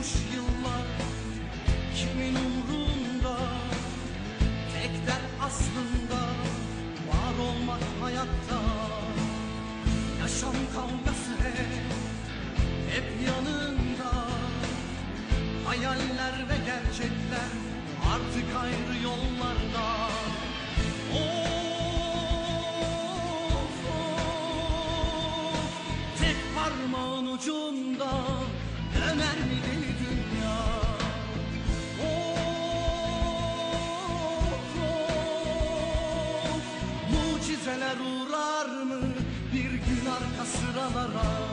olmuş yıllar Kimin umrunda? Tek dert aslında Var olmak hayatta. Yaşam kavgası hep Hep yanında. Hayaller ve gerçekler Artık ayrı yollarda. Of of. Tek parmağın ucunda döner mi dünya? Of of. Mucizeler uğrar mı bir gün arka sıralara?